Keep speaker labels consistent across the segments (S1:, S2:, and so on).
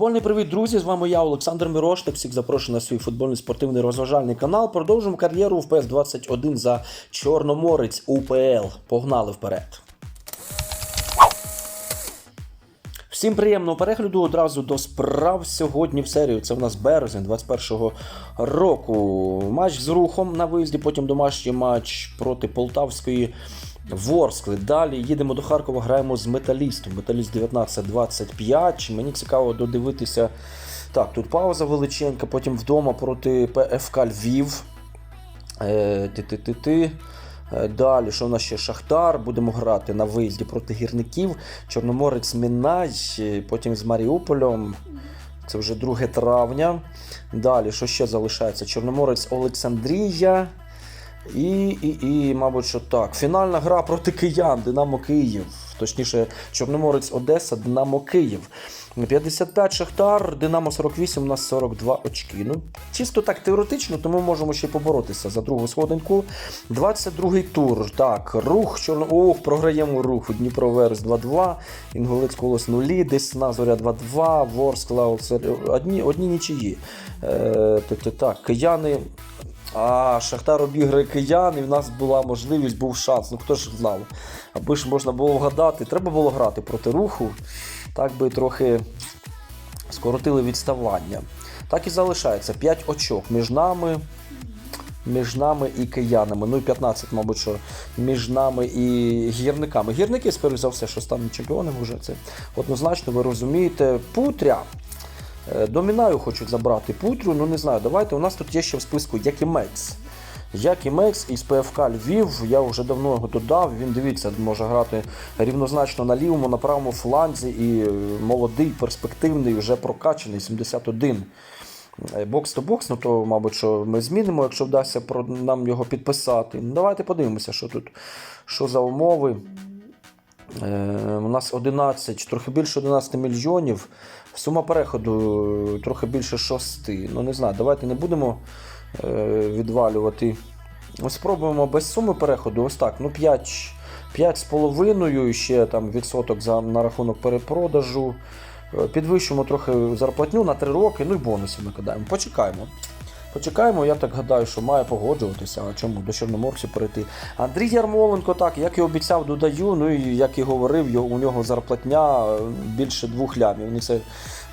S1: Футбольний привіт, друзі! З вами я, Олександр Мірошник. Всіх запрошую на свій футбольний спортивний розважальний канал. Продовжуємо кар'єру в ПС-21 за Чорноморець УПЛ. Погнали вперед. Всім приємного перегляду одразу до справ сьогодні в серію. Це в нас березень 21-го року. Матч з рухом на виїзді, потім домашній матч проти Полтавської Ворскли. Далі їдемо до Харкова, граємо з металістом. Металіст 19-25. Мені цікаво додивитися. Так, тут пауза величенька, потім вдома проти ПФК Львів. Е, Ти-ти-ти-ти. Е, Далі, що в нас ще Шахтар, будемо грати на виїзді проти гірників. Чорноморець Мінай, е, потім з Маріуполем. Це вже 2 травня. Далі, що ще залишається? Чорноморець Олександрія. І, і, і, мабуть, що так. Фінальна гра проти киян, Динамо Київ. Точніше, Чорноморець Одеса, Динамо Київ. 55 Шахтар, Динамо 48, у нас 42 очки. Ну, чисто так теоретично, то ми можемо ще поборотися за другу сходинку. 22-й тур. Так, рух, чорно. Ох, програємо рух. Дніпро Верес 2-2, Інголець Колос 0, Десна Зоря 2-2, Ворскла одні, одні нічиї. Е, так, кияни. А Шахтар обіграє киян, і в нас була можливість, був шанс. Ну хто ж знав? Аби ж можна було вгадати, треба було грати проти руху. Так би трохи скоротили відставання. Так і залишається 5 очок між нами. Між нами і киянами. Ну і 15, мабуть, що між нами і гірниками. Гірники, скоріш за все, що стануть чемпіонами вже це однозначно, ви розумієте. Путря. Е, Домінаю хочуть забрати Путрю, ну не знаю, давайте. У нас тут є ще в списку Якімекс. Якімекс із ПФК Львів, я вже давно його додав. Він дивіться, може грати рівнозначно на лівому, на правому фланзі і е, молодий, перспективний, вже прокачаний, 71. Е, Бокс то бокс, ну то, мабуть, що ми змінимо, якщо вдасться нам його підписати. Ну, давайте подивимося, що тут, що за умови. Е, у нас 11, трохи більше 11 мільйонів. Сума переходу е, трохи більше 6. Ну не знаю, давайте не будемо е, відвалювати. Спробуємо без суми переходу. Ось так. Ну 5, 5 з половиною ще там відсоток за, на рахунок перепродажу. Е, Підвищимо трохи зарплатню на 3 роки, ну і бонуси ми кидаємо. Почекаємо. Почекаємо, я так гадаю, що має погоджуватися. А чому до Чорноморців перейти? Андрій Ярмоленко, так, як і обіцяв, додаю. Ну і як і говорив, у нього зарплатня е, більше двох лямів. Вони це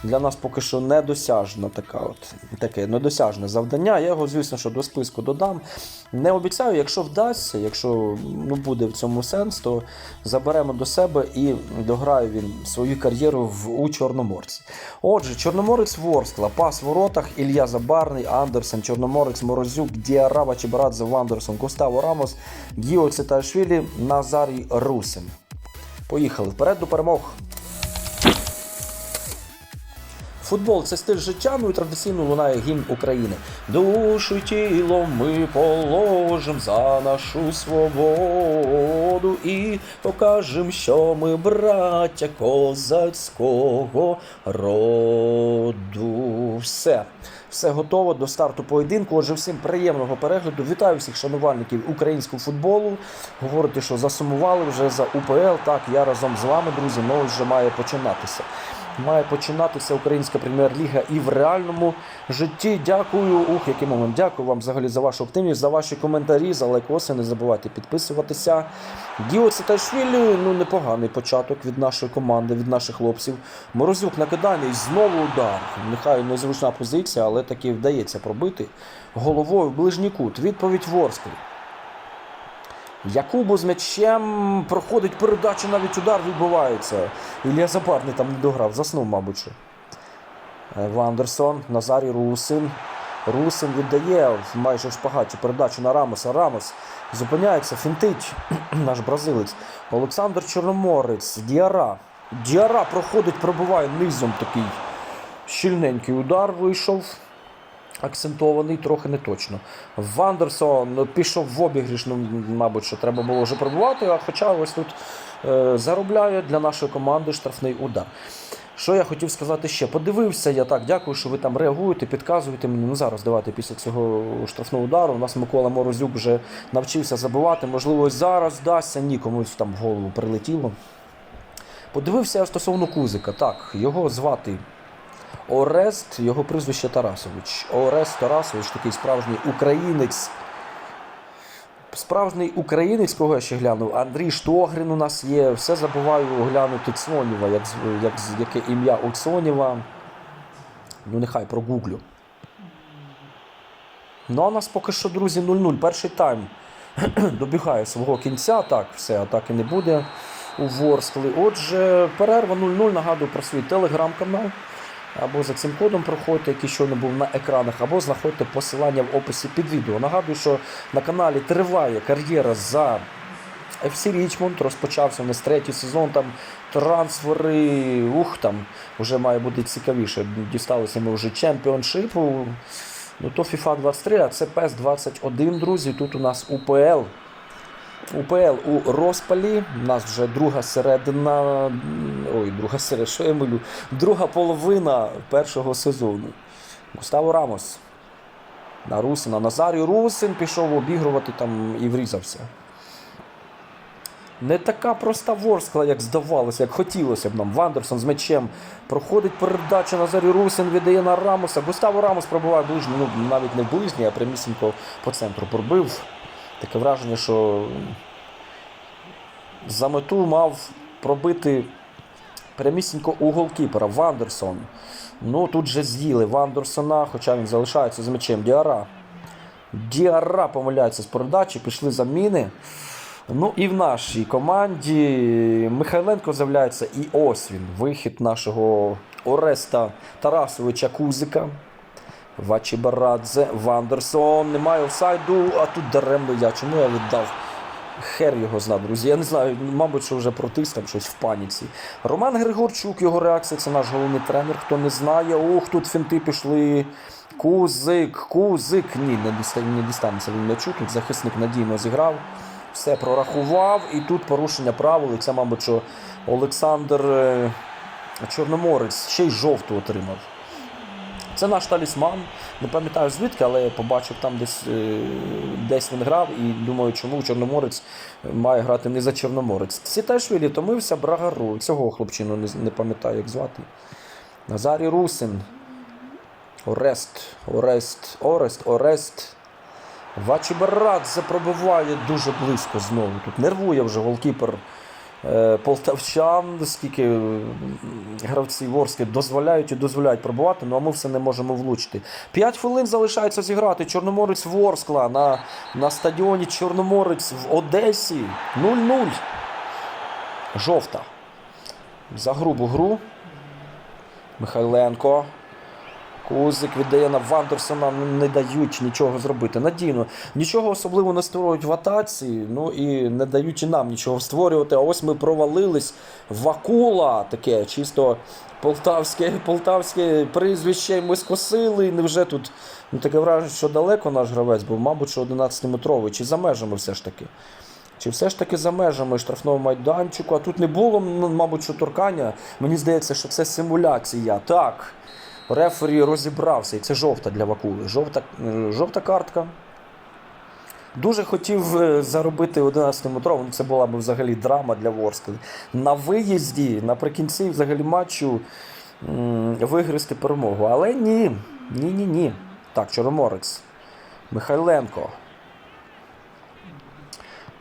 S1: для нас поки що недосяжна така от, таке недосяжне завдання. Я його, звісно, що до списку додам. Не обіцяю, якщо вдасться, якщо ну, буде в цьому сенс, то заберемо до себе і дограє він свою кар'єру в, у Чорноморці. Отже, Чорноморець Ворскла, пас в воротах, Ілля Забарний, Андерсен, Чорноморець, Морозюк, Діарава, Чебарадзе, Вандерсон, Густаво Рамос, Гіо Циташвілі, Назарій Русин. Поїхали вперед до перемог. Футбол це стиль життя, ну і традиційно лунає гімн України. Душу тіло ми положим за нашу свободу і покажем, що ми браття козацького роду. Все. Все готово до старту поєдинку. Отже, всім приємного перегляду. Вітаю всіх шанувальників українського футболу. Говорите, що засумували вже за УПЛ. Так, я разом з вами, друзі, ну вже має починатися. Має починатися українська прем'єр-ліга і в реальному житті. Дякую. Ух, який момент. Дякую вам взагалі за вашу активність, за ваші коментарі, за лайкоси. Не забувайте підписуватися. Діо Циташвілі, ну непоганий початок від нашої команди, від наших хлопців. Морозюк накидання і знову удар. Нехай незручна позиція, але таки вдається пробити головою в ближній кут. Відповідь Ворсклі. Якубу з м'ячем проходить передача, навіть удар відбувається. Ілля Запарний там не дограв, заснув, мабуть. що. Е, Вандерсон, Назарій Русин. Русин віддає майже в шпагаті передачу на Рамоса. Рамос зупиняється, фінтить наш бразилець. Олександр Чорноморець, Діара. Діара проходить, пробиває низом такий щільненький удар вийшов. Акцентований трохи не точно. Вандерсон пішов в обігріш, ну, мабуть, що треба було вже пробувати, а хоча ось тут е, заробляє для нашої команди штрафний удар. Що я хотів сказати ще? Подивився я так, дякую, що ви там реагуєте, підказуєте мені. Ну зараз давайте після цього штрафного удару. У нас Микола Морозюк вже навчився забивати. Можливо, зараз вдасться, ні, комусь там в голову прилетіло. Подивився я стосовно Кузика. Так, його звати Орест, його прізвище Тарасович. Орест Тарасович, такий справжній українець. Справжній українець, кого я ще глянув, Андрій Штогрин у нас є. Все забуваю глянути Цоніва, як, як, яке ім'я у Цоніва. Ну, нехай прогуглю. Ну, а нас поки що, друзі, 0-0. Перший тайм добігає свого кінця. Так, все, атаки не буде у Ворскли. Отже, перерва 0-0. Нагадую про свій телеграм-канал. Або за цим кодом проходьте, який щойно був на екранах, або знаходьте посилання в описі під відео. Нагадую, що на каналі триває кар'єра за FC Річмонд. Розпочався у нас третій сезон. Там трансфери. Ух, там вже має бути цікавіше. Дісталися ми вже чемпіоншипу. Ну то FIFA 23, а це PES 21, друзі. Тут у нас УПЛ. УПЛ у розпалі. У нас вже друга середина. Ой, друга середина, що я милю? Друга половина першого сезону. Густаво Рамос. На Русина. Назарій Русин пішов обігрувати там і врізався. Не така проста Ворскла, як здавалося, як хотілося б нам. Вандерсон з м'ячем проходить передача Назарій Русин, віддає на Рамоса. Густаво Рамос пробиває ближній, ну навіть не ближній, а прямісінько по центру пробив. Таке враження, що за мету мав пробити прямісінько у голкіпера Вандерсон. Ну тут же з'їли Вандерсона, хоча він залишається з м'ячем Діара. Діара помиляється з передачі, пішли заміни. Ну і в нашій команді Михайленко з'являється, і ось він. Вихід нашого Ореста Тарасовича Кузика. Вачібарадзе, Вандерсон. Немає офсайду, а тут даремно я. Чому я віддав? Хер його зна, друзі. Я не знаю, мабуть, що вже протис там щось в паніці. Роман Григорчук, його реакція, це наш головний тренер. Хто не знає, ох, тут фінти пішли. Кузик, кузик. Ні, не дістане, дістанеться він м'ячу. Тут захисник надійно зіграв. Все прорахував. І тут порушення правил. І це, мабуть, що Олександр е, Чорноморець ще й жовту отримав. Це наш талісман. Не пам'ятаю звідки, але я побачив там десь, е, десь він грав і думаю, чому Чорноморець має грати не за Чорноморець. Сіташвілі втомився Брагару. Цього хлопчину не, не пам'ятаю, як звати. Назарій Русин. Орест, Орест, Орест, Орест. Вачібарадзе пробиває дуже близько знову. Тут нервує вже голкіпер полтавчан, скільки е, гравці Ворські дозволяють і дозволяють пробувати, ну а ми все не можемо влучити. П'ять хвилин залишається зіграти. Чорноморець Ворскла на, на стадіоні Чорноморець в Одесі 0-0. Жовта. За грубу гру. Михайленко. Кузик віддає на Вандерсона, ну, не дають нічого зробити. Надійно. Нічого особливо не створюють в атаці, ну і не дають і нам нічого створювати. А ось ми провалились. Вакула таке, чисто полтавське, полтавське прізвище ми скосили. Невже тут ну, таке враження, що далеко наш гравець, був, мабуть, що 11-метровий, чи за межами все ж таки. Чи все ж таки за межами штрафного майданчику, а тут не було, мабуть, що торкання. Мені здається, що це симуляція. Так. Рефері розібрався, і це жовта для Вакули. Жовта, е, жовта картка. Дуже хотів е, заробити 11-метрову, ну це була б взагалі драма для Ворскли. На виїзді, наприкінці взагалі матчу вигризти перемогу. Але ні. Ні, ні, ні. Так, Чорноморець. Михайленко.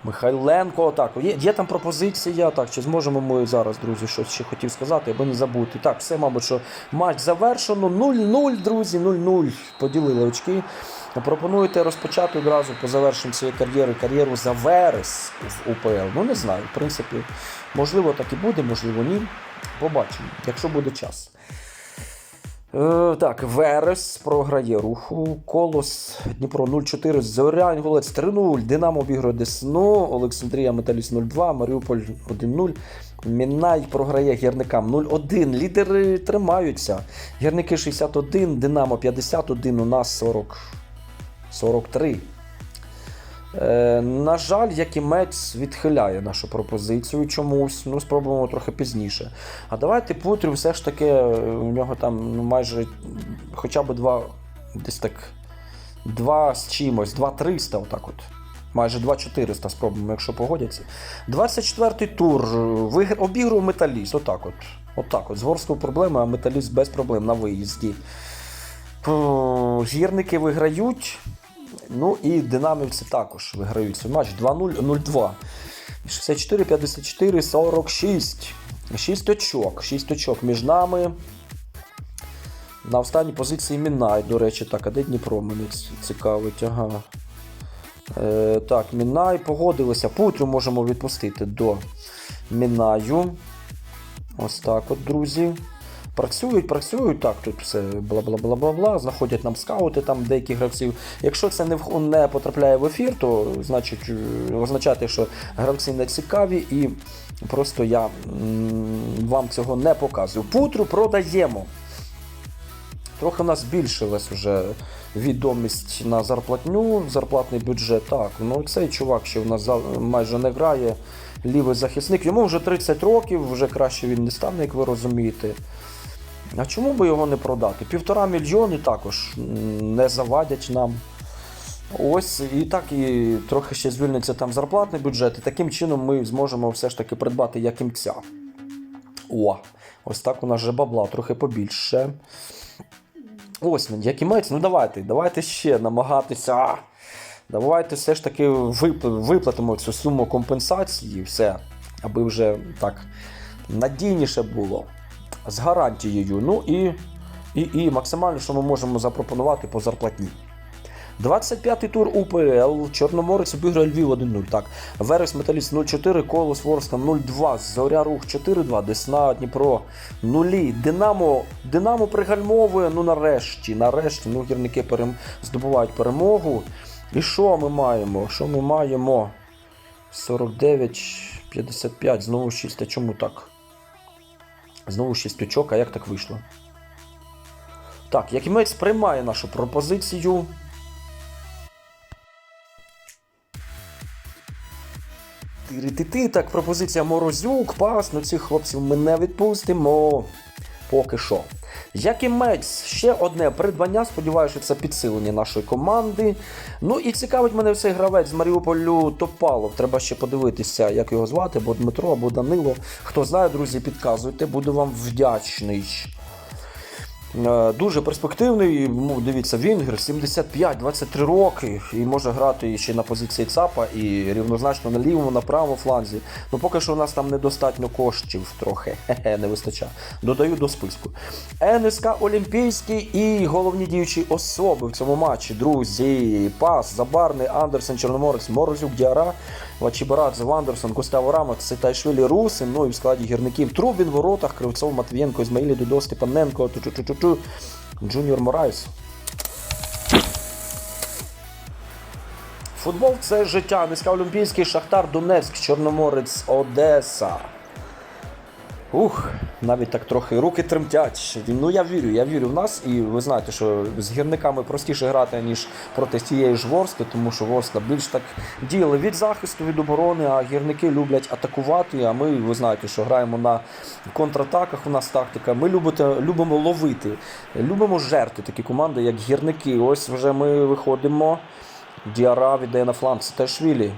S1: Михайленко, так, є, є там пропозиція. Так, чи зможемо ми зараз, друзі, щось ще хотів сказати, аби не забути. Так, все, мабуть, що матч завершено. 0-0, друзі, 0-0. Поділили очки. Пропонуєте розпочати одразу по завершенню цієї кар'єри кар'єру за Верес в УПЛ. Ну, не знаю. В принципі, можливо, так і буде, можливо, ні. Побачимо, якщо буде час. Е, так, Верес програє руху. Колос Дніпро 0-4. Зоря Інгулець 3-0. Динамо обігрує Десну. Олександрія Металіс 0-2. Маріуполь 1-0. Мінай програє гірникам 0-1. Лідери тримаються. Гірники 61, Динамо 51, у нас 40, 43. Е, на жаль, Якімець відхиляє нашу пропозицію чомусь. Ну, спробуємо трохи пізніше. А давайте Путрів все ж таки, е, у нього там ну, майже хоча б два, десь так, два з чимось, два 300, отак от. Майже 2400 спробуємо, якщо погодяться. 24-й тур. Вигр... Обіграв металіст. Отак от. Отак от. З Ворською проблеми, а металіст без проблем на виїзді. Гірники виграють. Ну і динамівці також виграють цей матч 2-0, 0-2. 64, 54, 46. 6 очок. 6 очок між нами. На останній позиції Мінай, до речі, так, а де Дніпро мене цікавить? Ага. Е, так, Мінай погодилися. Путру можемо відпустити до Мінаю. Ось так от, друзі. Працюють, працюють, так, тут все бла-бла-бла-бла-бла, знаходять нам скаути, там деякі гравців. Якщо це не, в- не потрапляє в ефір, то значить е, означає, що гравці не цікаві і просто я вам цього не показую. Путру продаємо. Трохи у нас збільшилась вже відомість на зарплатню, зарплатний бюджет. Так, ну цей чувак ще в нас майже не грає. Лівий захисник. Йому вже 30 років, вже краще він не стане, як ви розумієте. А чому би його не продати? Півтора мільйони також не завадять нам. Ось і так і трохи ще звільниться там зарплатний бюджет, і таким чином ми зможемо все ж таки придбати якимця. О, ось так у нас же бабла трохи побільше. Ось він, якимець, ну давайте, давайте ще намагатися. Давайте все ж таки виплатимо цю суму компенсації, все, аби вже так надійніше було. З гарантією. Ну і, і, і максимально, що ми можемо запропонувати по зарплатні. 25-й тур УПЛ. Чорноморець обіграє Львів 1-0. Так. Верес Металіст 0-4, Колос Ворскла 0-2, Зоря Рух 4-2, Десна Дніпро 0. Динамо, Динамо пригальмовує. Ну нарешті, нарешті, ну гірники перем... здобувають перемогу. І що ми маємо? Що ми маємо? 49-55, знову 6. А чому так? Знову 6 очок, а як так вийшло? Так, Якімець приймає нашу пропозицію. Ти-ти-ти, так, пропозиція Морозюк, пас, ну цих хлопців ми не відпустимо. Поки що. Якимець, ще одне придбання. Сподіваюся, це підсилення нашої команди. Ну і цікавить мене цей гравець з Маріуполю Топалов. Треба ще подивитися, як його звати, або Дмитро, або Данило. Хто знає, друзі, підказуйте, буду вам вдячний. Е, Дуже перспективний. Дивіться, Вінгер 75-23 роки і може грати ще на позиції ЦАПа і рівнозначно на лівому, на правому фланзі. Ну поки що у нас там недостатньо коштів трохи. Хе-хе, не вистачає. Додаю до списку. НСК Олімпійський і головні діючі особи в цьому матчі. Друзі, Пас, Забарний, Андерсен, Чорноморець, Морозюк, Діара, Вачібарадзе, Вандерсон, Густаво Рамок, Ситайшвілі, Русин, ну і в складі гірників Трубін, воротах, Кривцов, Матвієнко, Ізмаїлі, Дудо, Степаненко, Джуніор Морайс. Футбол це життя. Міська Олімпійський, Шахтар, Донецьк, Чорноморець, Одеса. Ух, навіть так трохи руки тремтять. Ну я вірю, я вірю в нас, і ви знаєте, що з гірниками простіше грати, ніж проти цієї ж Ворски, тому що Ворскла більш так діяли від захисту, від оборони, а гірники люблять атакувати. А ми, ви знаєте, що граємо на контратаках. У нас тактика. Ми любите, любимо ловити, любимо жерти такі команди, як гірники. Ось вже ми виходимо. Діара віддає на фланг Сеташвілі.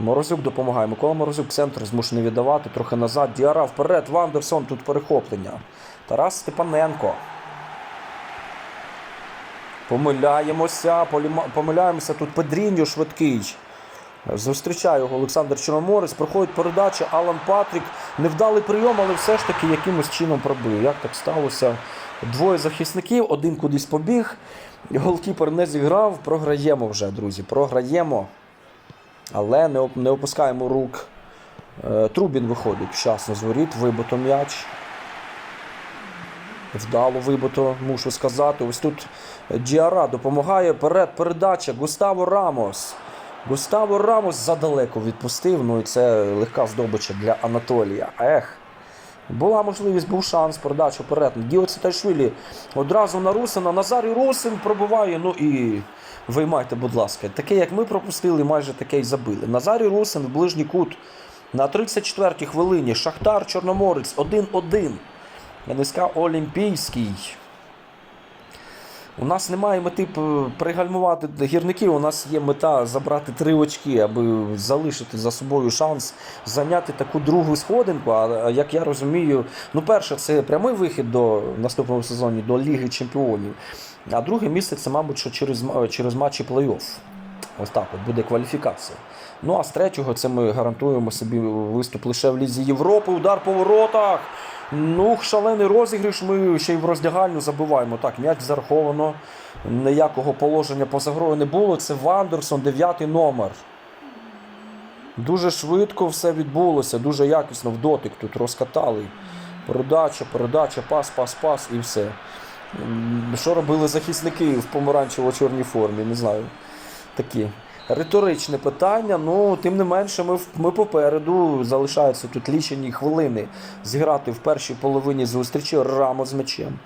S1: Морозюк допомагає. Микола Морозюк центр змушений віддавати. Трохи назад. Діара вперед. Вандерсон тут перехоплення. Тарас Степаненко. Помиляємося. поліма- Помиляємося. Тут Педріньо швидкий. Зустрічає його Олександр Чорноморець. Проходить передача. Алан Патрік. Невдалий прийом, але все ж таки якимось чином пробив. Як так сталося? Двоє захисників, один кудись побіг. Голкіпер не зіграв. Програємо вже, друзі. Програємо. Але не, не опускаємо рук. Е, Трубін виходить вчасно з воріт, вибито м'яч. Вдало вибито, мушу сказати. Ось тут Діара допомагає. Перед передача. Густаво Рамос. Густаво Рамос задалеко відпустив. Ну і це легка здобича для Анатолія. Ех. Була можливість, був шанс, передача вперед. Діо Цитайшвілі одразу на Русина. Назарій Русин пробиває. Ну і виймайте, будь ласка. Таке, як ми пропустили, майже таке й забили. Назарій Русин в ближній кут. На 34-й хвилині Шахтар Чорноморець 1-1. НСК Олімпійський. У нас немає мети пригальмувати гірників, у нас є мета забрати три очки, аби залишити за собою шанс зайняти таку другу сходинку. А як я розумію, ну перше, це прямий вихід до наступного сезону до Ліги Чемпіонів. А друге місце це, мабуть, що через, через матчі плей-офф. Ось так от буде кваліфікація. Ну а з третього це ми гарантуємо собі виступ лише в Лізі Європи. Удар по воротах. Ну, шалений розіграш. Ми ще й в роздягальню забиваємо. Так, м'яч зараховано. Ніякого положення поза грою не було. Це Вандерсон, дев'ятий номер. Дуже швидко все відбулося, дуже якісно в дотик тут розкатали. Передача, передача, пас, пас, пас і все. Що робили захисники в помаранчево-чорній формі? Не знаю. Такі. Риторичне питання, ну тим не менше, ми, ми попереду залишаються тут лічені хвилини зіграти в першій половині зустрічі рамо з м'ячем.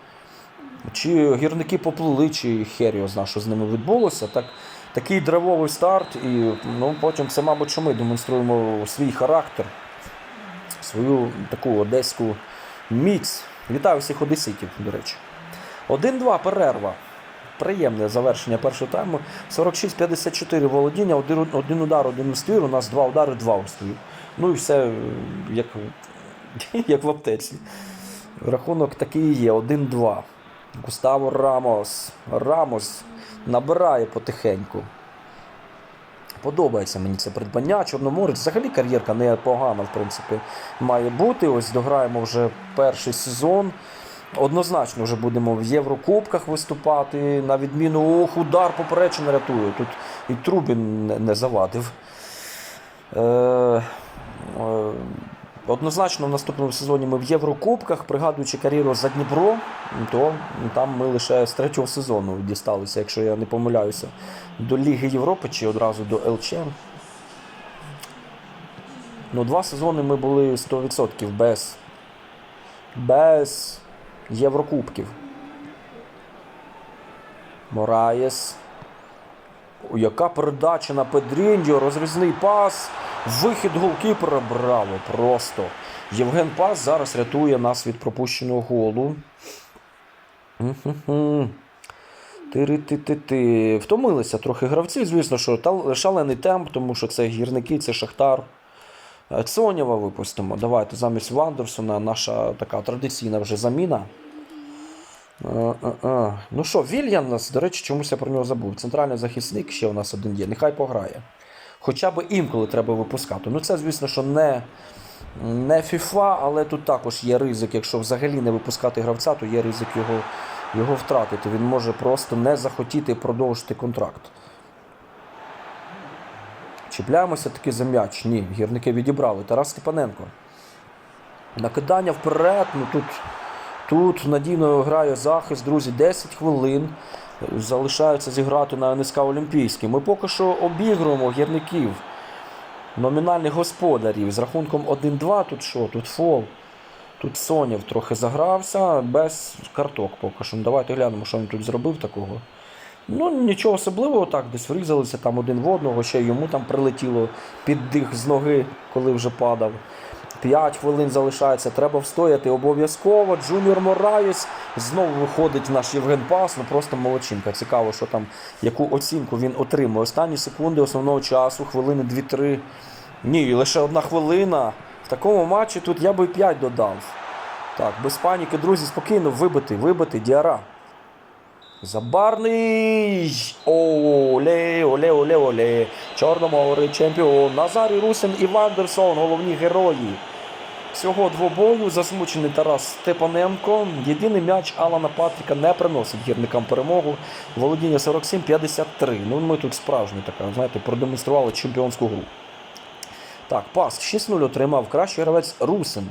S1: Чи гірники поплили, чи хер його зна, що з ними відбулося. Так, такий драйвовий старт, і ну, потім це, мабуть, що ми демонструємо свій характер, свою таку одеську міць. Вітаю всіх одеситів, до речі. 1-2 перерва. Приємне завершення першого тайму. 46-54 володіння, один, один удар, один ствір. У нас два удари, два ствір. Ну і все як, як в аптеці. Рахунок такий є: 1-2. Густаво Рамос. Рамос набирає потихеньку. Подобається мені це придбання. Чорноморець взагалі кар'єрка непогана, в принципі, має бути. Ось дограємо вже перший сезон. Однозначно вже будемо в Єврокубках виступати. На відміну ох, удар поперечина рятує. Тут і Трубін не, не завадив. Е, е, Однозначно в наступному сезоні ми в Єврокубках, пригадуючи кар'єру за Дніпро, то там ми лише з третього сезону дісталися, якщо я не помиляюся, до Ліги Європи чи одразу до ЛЧ. Ну, два сезони ми були 100% без, без Єврокубків. Мораєс. Яка передача на Педріньо, розрізний пас, вихід голкіпера, браво, просто. Євген Пас зараз рятує нас від пропущеного голу. Мгм. Ти-ри-ти-ти-ти. Втомилися трохи гравці, звісно, що шалений темп, тому що це гірники, це Шахтар. Цонєва випустимо. Давайте замість Вандерсона наша така традиційна вже заміна. Е, е, е. Ну що, Вільян нас, до речі, чомусь я про нього забув. Центральний захисник ще у нас один є. Нехай пограє. Хоча б інколи треба випускати. Ну це, звісно, що не, не FIFA, але тут також є ризик. Якщо взагалі не випускати гравця, то є ризик його, його втратити. Він може просто не захотіти продовжити контракт. Чіпляємося таки за м'яч. Ні, гірники відібрали. Тарас Степаненко. Накидання вперед. Ну тут, тут надійно грає захист, друзі, 10 хвилин. Залишається зіграти на НСК Олімпійський. Ми поки що обігруємо гірників, номінальних господарів. З рахунком 1-2. Тут що? Тут фол. Тут Сонєв трохи загрався без карток поки що. Ну, Давайте глянемо, що він тут зробив такого. Ну, нічого особливого, так, десь врізалися там один в одного, ще йому там прилетіло під дих з ноги, коли вже падав. П'ять хвилин залишається, треба встояти обов'язково. Джуніор Мораєс знову виходить наш Євген Пас. Ну просто молодчинка. Цікаво, що там, яку оцінку він отримує. Останні секунди основного часу, хвилини 2-3. Ні, лише одна хвилина. В такому матчі тут я би 5 додав. Так, без паніки, друзі, спокійно вибити, вибити діара. Забарний. Оле, оле, оле, оле. Чорноморий чемпіон. Назарій Русин і Вандерсон, головні герої. Всього двобою засмучений Тарас Степаненко. Єдиний м'яч Алана Патріка не приносить гірникам перемогу. Володіння 47-53. Ну ми тут справжню така, знаєте, продемонстрували чемпіонську гру. Так, пас 6-0 отримав. Кращий гравець Русин.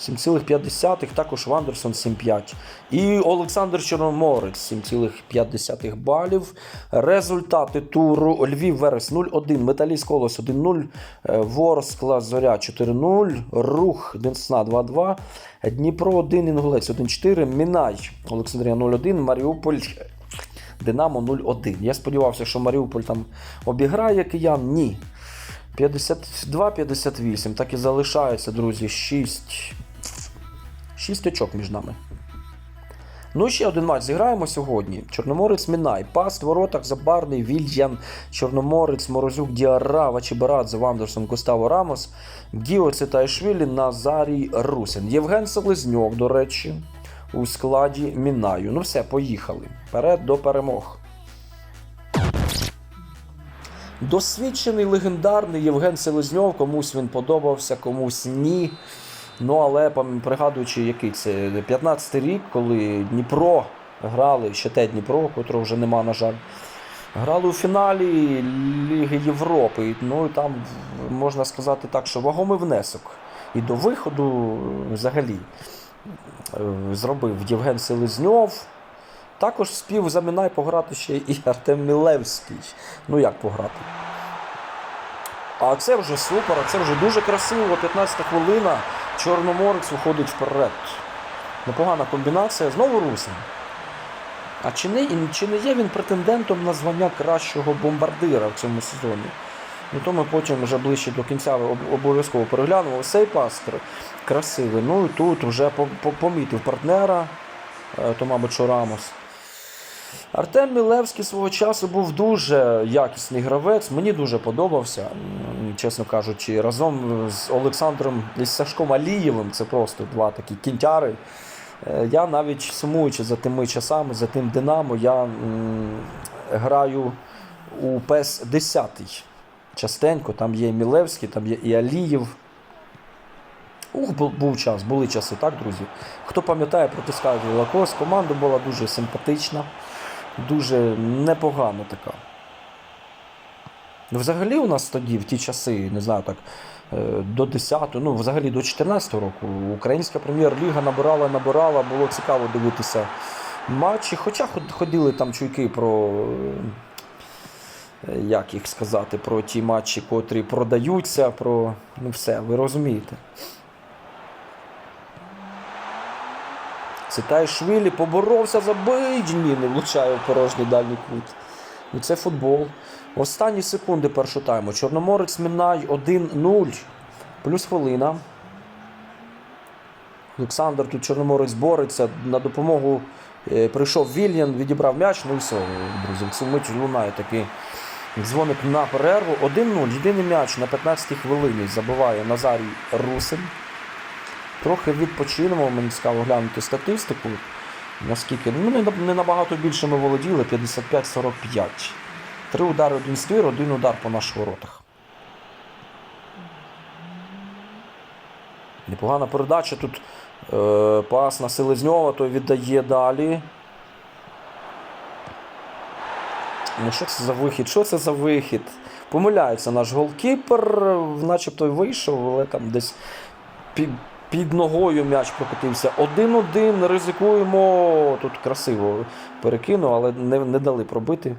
S1: 7,5, також Вандерсон 7,5. І Олександр Чорноморець 7,5 балів. Результати туру Львів Верес 0-1, Металіст Колос 1-0, е, Ворскла Зоря 4-0, Рух Денсна 2-2, Дніпро 1, Інгулець 1-4, Мінай Олександрія 0-1, Маріуполь Динамо 0-1. Я сподівався, що Маріуполь там обіграє киян. Ні. 52-58. Так і залишається, друзі. 6. 6 очок між нами. Ну, ще один матч зіграємо сьогодні. Чорноморець Мінай. Паст в воротах Забарний, Вільян, Чорноморець, Морозюк, Діарава, Чебарадзе, Вандерсон, Густаво Рамос, Гіо Цитайшвілі, Назарій Русин. Євген Селезньов, до речі, у складі Мінаю. Ну все, поїхали. Вперед до перемог. Досвідчений легендарний Євген Селезньов, комусь він подобався, комусь ні. Ну, але пригадуючи, який це 15-й рік, коли Дніпро грали, ще те Дніпро, котрого вже нема, на жаль. Грали у фіналі Ліги Європи. Ну і там можна сказати так, що вагомий внесок. І до виходу е, взагалі е, зробив Євген Селезньов. Також спів за Мінай пограти ще і Артем Мілевський. Ну як пограти? А це вже супер, а це вже дуже красиво. 15 хвилина. Чорноморець виходить вперед. Непогана комбінація. Знову Русин. А чи не, чи не є він претендентом на звання кращого бомбардира в цьому сезоні? Ну то ми потім вже ближче до кінця обов'язково переглянемо. Ось Цей пас красивий. Ну і тут вже по- по- помітив партнера, е, то, мабуть, що Рамос. Артем Мілевський свого часу був дуже якісний гравець. Мені дуже подобався, чесно кажучи, разом з Олександром і Сашком Алієвим. Це просто два такі кінтяри. Е, Я навіть сумуючи за тими часами, за тим Динамо, я граю у ПЕС 10 частенько. Там є Мілевський, там є і Алієв. Ух, був, час, були часи, так, друзі. Хто пам'ятає, протискають Лакос. Команда була дуже симпатична, дуже непогана така. Ну, Взагалі у нас тоді, в ті часи, не знаю, так, е, до 10-го, ну взагалі до 14-го року, українська прем'єр-ліга набирала, набирала, було цікаво дивитися матчі. Хоча ходили там чуйки про. е, Як їх сказати, про ті матчі, котрі продаються, про. Ну все, ви розумієте. Цитайшвілі поборовся за Бейджмі, не влучає в порожній дальній кут. І це футбол. Останні секунди першого тайму. Чорноморець Мінай 1-0. Плюс хвилина. Олександр тут Чорноморець бореться. На допомогу е, прийшов Вільян, відібрав м'яч. Ну і все, друзі, цю мить лунає такий дзвоник на перерву. 1-0. Єдиний м'яч на 15-й хвилині забиває Назарій Русин. Трохи відпочинемо, мені цікаво глянути статистику. Наскільки ну, не, набагато більше ми володіли 55-45. Три удари, один ствір, один удар по наших воротах. Непогана передача. Тут е, пас на Селезньова, той віддає далі. Ну, що це за вихід? Що це за вихід? Помиляється наш голкіпер, начебто вийшов, але там десь під, під ногою м'яч прокотився. 1-1, ризикуємо. Тут красиво перекину, але не, не дали пробити.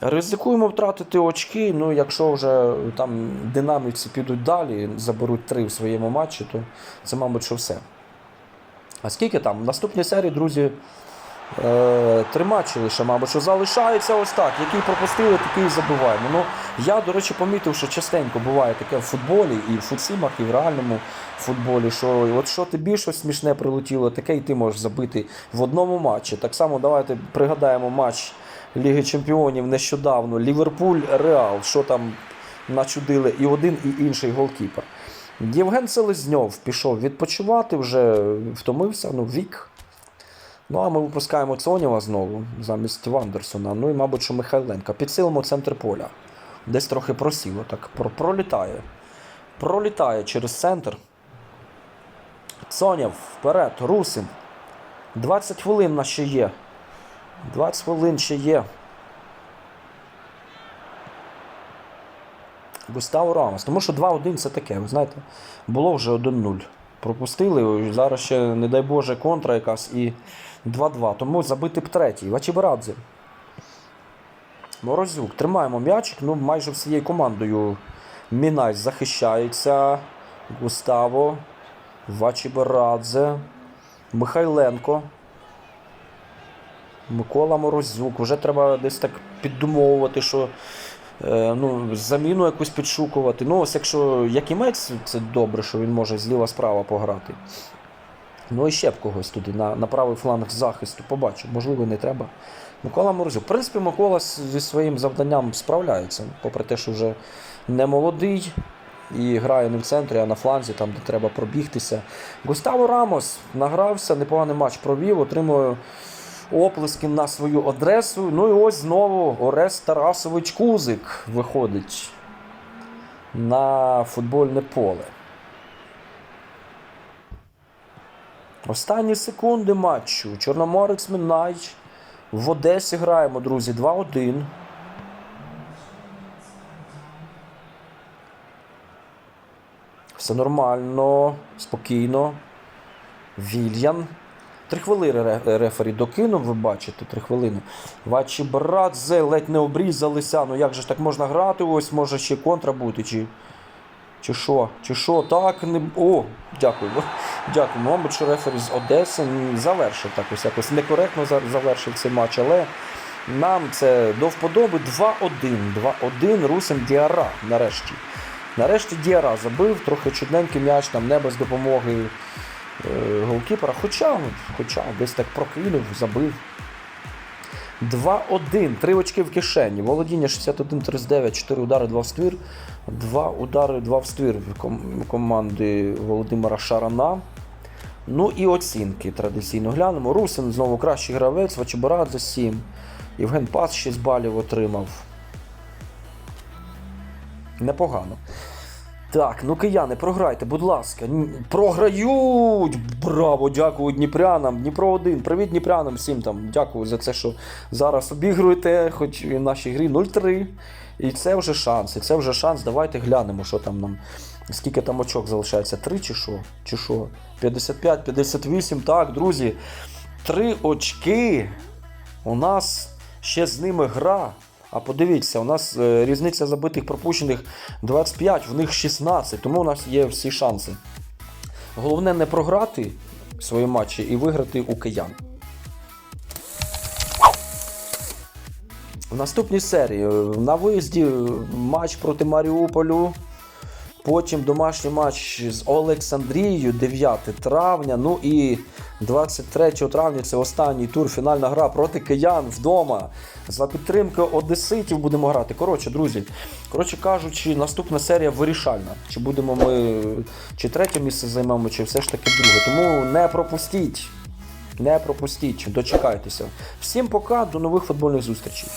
S1: Ризикуємо втратити очки. Ну, якщо вже там динамівці підуть далі, заберуть три в своєму матчі, то це, мабуть, що все. А скільки там? В наступній серії, друзі, три матчі лише, мабуть, що залишається ось так. Який пропустили, такий забуваємо. Ну, я, до речі, помітив, що частенько буває таке в футболі, і в футсімах, і в реальному футболі, що от що тобі щось смішне прилетіло, таке і ти можеш забити в одному матчі. Так само давайте пригадаємо матч Ліги Чемпіонів нещодавно. Ліверпуль Реал, що там начудили і один, і інший голкіпер. Євген Селезньов пішов відпочивати, вже втомився, ну, вік. Ну, а ми випускаємо Цоніва знову замість Вандерсона. Ну і, мабуть, що Михайленка. Підсилимо центр поля. Десь трохи просіло, так про- пролітає. Пролітає через центр. Цонєв вперед, Русин. 20 хвилин в нас ще є. 20 хвилин ще є. Густаво Рамос. Тому що 2-1 це таке, ви знаєте, було вже 1-0. Пропустили, зараз ще, не дай Боже, контра якась і 2-2. Тому забити б третій. Вачібарадзе. Морозюк. Тримаємо м'ячик, ну майже всією командою. Мінай захищається. Густаво. Вачібарадзе. Михайленко. Микола Морозюк. Вже треба десь так піддумовувати, що ну, заміну якусь підшукувати. Ну, ось якщо Якімець, це добре, що він може зліва-справа пограти. Ну і ще б когось туди на, на правий фланг захисту побачив. Можливо, не треба. Микола Морозюк. В принципі, Микола зі своїм завданням справляється, попри те, що вже не молодий і грає не в центрі, а на фланзі, там, де треба пробігтися. Густаво Рамос награвся, непоганий матч провів, отримує оплески на свою адресу. Ну і ось знову Орест Тарасович Кузик виходить на футбольне поле. Останні секунди матчу. Чорноморець Минайч. В Одесі граємо, друзі, 2-1. Все нормально, спокійно. Вільян. Три хвилини рефері докинув, ви бачите, три хвилини. Вачі Брадзе ледь не обрізалися. Ну як же ж так можна грати? Ось може ще контра бути, чи. Чи що? Чи що? Так не. О, дякую. Дякую. Мабуть, що рефері з Одеси завершив так ось якось некоректно завершив цей матч, але нам це до вподоби 2-1. 2-1 Русин Діара нарешті. Нарешті Діара забив, трохи чудненький м'яч, там не без допомоги голкіпера. Хоча, хоча десь так прокинув, забив. 2-1, три очки в кишені. Володіння 61-39, 4 удари, 2 в ствір. 2 удари, 2 в ствір ком- команди Володимира Шарана. Ну і оцінки традиційно глянемо. Русин знову кращий гравець, Вачебарадзе 7. Євген Пас 6 балів отримав. Непогано. Так, ну кияни, програйте, будь ласка. Програють! Браво! Дякую Дніпрянам. Дніпро 1. Привіт Дніпрянам всім там. Дякую за це, що зараз обігруєте, хоч і в нашій грі 0-3. І це вже шанс. І це вже шанс. Давайте глянемо, що там нам. Скільки там очок залишається? 3 чи що? Чи що? 55, 58. Так, друзі. Три очки. У нас ще з ними гра. А подивіться, у нас е, різниця забитих пропущених 25, в них 16, тому у нас є всі шанси. Головне не програти свої матчі і виграти у киян. В наступній серії е, на виїзді е, матч проти Маріуполю. Потім домашній матч з Олександрією 9 травня. Ну і 23 травня це останній тур, фінальна гра проти киян вдома. За підтримки Одеситів будемо грати. Коротше, друзі, коротше кажучи, наступна серія вирішальна. Чи будемо ми чи третє місце займемо, чи все ж таки друге. Тому не пропустіть. Не пропустіть, дочекайтеся. Всім пока, до нових футбольних зустрічей.